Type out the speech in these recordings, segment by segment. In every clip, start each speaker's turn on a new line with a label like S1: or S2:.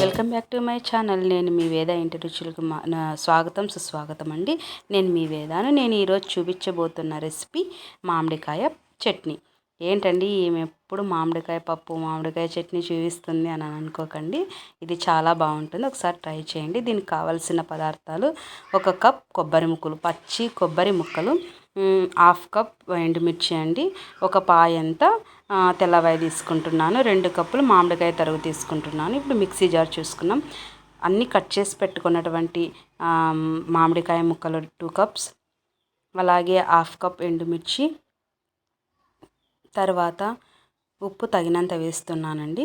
S1: Welcome back to my channel నేను మీ వేద ఇంటి రుచులకు మా నా స్వాగతం సుస్వాగతం అండి. నేను మీ వేదాను. నేను ఈరోజు చూపించబోతున్న రెసిపీ మామిడికాయ చట్నీ. ఏంటండి? ఈమె ఎప్పుడు మామిడికాయ పప్పు మామిడికాయ చట్నీ చూపిస్తుంది అని అనుకోకండి. ఇది చాలా బాగుంటుంది. ఒకసారి ట్రై చేయండి. దీనికి కావాల్సిన పదార్థాలు ఒక కప్ కొబ్బరి ముక్కలు పచ్చి కొబ్బరి ముక్కలు హాఫ్ కప్ ఎండుమిర్చి అండి ఒక పాయంత తెల్లవాయి తీసుకుంటున్నాను. రెండు కప్పులు మామిడికాయ తరుగు తీసుకుంటున్నాను. ఇప్పుడు మిక్సీ జార్ చూసుకున్నాం అన్నీ కట్ చేసి పెట్టుకున్నటువంటి మామిడికాయ ముక్కలు టూ కప్స్. అలాగే హాఫ్ కప్ ఎండుమిర్చి. తర్వాత ఉప్పు తగినంత వేస్తున్నానండి.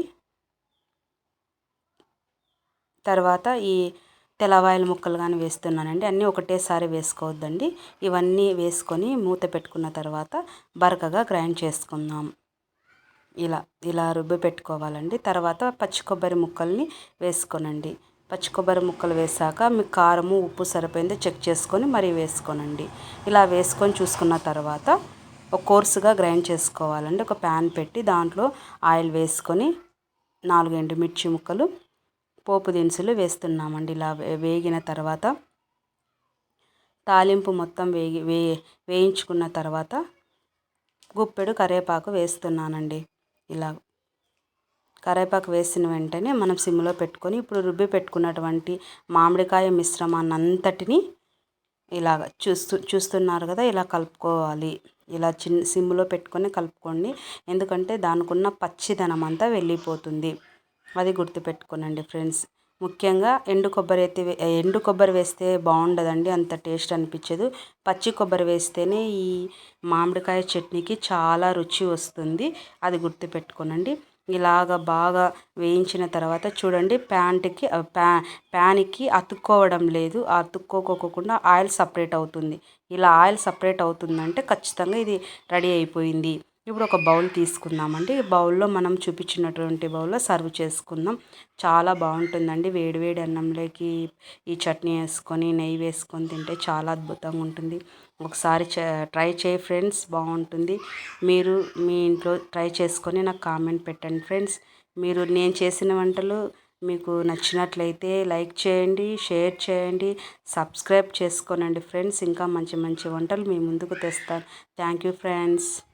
S1: తర్వాత ఈ తెల్లవాయల ముక్కలు కానీ వేస్తున్నానండి. అన్నీ ఒకటేసారి వేసుకోవద్దండి. ఇవన్నీ వేసుకొని మూత పెట్టుకున్న తర్వాత బరకగా గ్రైండ్ చేసుకుందాం. ఇలా ఇలా రుబ్బి పెట్టుకోవాలండి. తర్వాత పచ్చి కొబ్బరి ముక్కల్ని వేసుకోనండి. పచ్చి కొబ్బరి ముక్కలు వేసాక మీ కారము ఉప్పు సరిపోయిందో చెక్ చేసుకొని మరీ వేసుకోనండి. ఇలా వేసుకొని చూసుకున్న తర్వాత ఒక కోర్సుగా గ్రైండ్ చేసుకోవాలండి. ఒక ప్యాన్ పెట్టి దాంట్లో ఆయిల్ వేసుకొని నాలుగు ఎండుమిర్చి ముక్కలు పోపు దినుసులు వేస్తున్నామండి. ఇలా వేగిన తర్వాత తాలింపు మొత్తం వేగి వే వేయించుకున్న తర్వాత గుప్పెడు కరివేపాకు వేస్తున్నానండి. ఇలా కరేపాకు వేసిన వెంటనే మనం సిమ్లో పెట్టుకొని ఇప్పుడు రుబ్బి పెట్టుకున్నటువంటి మామిడికాయ మిశ్రమాన్ని అంతటిని ఇలాగ చూస్తూ చూస్తున్నారు కదా ఇలా కలుపుకోవాలి. ఇలా చిన్న సిమ్లో పెట్టుకొని కలుపుకోండి. ఎందుకంటే దానికి ఉన్న పచ్చిదనం అంతా వెళ్ళిపోతుంది. అది గుర్తుపెట్టుకోనండి ఫ్రెండ్స్. ముఖ్యంగా ఎండు కొబ్బరి అయితే ఎండు కొబ్బరి వేస్తే బాగుండదండి అంత టేస్ట్ అనిపించదు. పచ్చి కొబ్బరి వేస్తేనే ఈ మామిడికాయ చట్నీకి చాలా రుచి వస్తుంది అది గుర్తుపెట్టుకోనండి. ఇలాగ బాగా వేయించిన తర్వాత చూడండి ప్యాంట్కి ప్యా ప్యాన్కి అతుక్కోవడం లేదు అతుక్కోకోకుండా ఆయిల్ సపరేట్ అవుతుంది. ఇలా ఆయిల్ సపరేట్ అవుతుందంటే ఖచ్చితంగా ఇది రెడీ అయిపోయింది. ఇప్పుడు ఒక బౌల్ తీసుకుందామండి. బౌల్లో మనం చూపించినటువంటి బౌల్లో సర్వ్ చేసుకుందాం. చాలా బాగుంటుందండి. వేడివేడి అన్నంలోకి ఈ చట్నీ వేసుకొని నెయ్యి వేసుకొని తింటే చాలా అద్భుతంగా ఉంటుంది. ఒకసారి చ- ట్రై చేయి ఫ్రెండ్స్ బాగుంటుంది. మీరు మీ ఇంట్లో ట్రై చేసుకొని నాకు కామెంట్ పెట్టండి ఫ్రెండ్స్. మీరు నేను చేసిన వంటలు మీకు నచ్చినట్లయితే లైక్ చేయండి షేర్ చేయండి సబ్స్క్రైబ్ చేసుకోనండి ఫ్రెండ్స్. ఇంకా మంచి మంచి వంటలు మీ ముందుకు తెస్తాను. Thank you friends.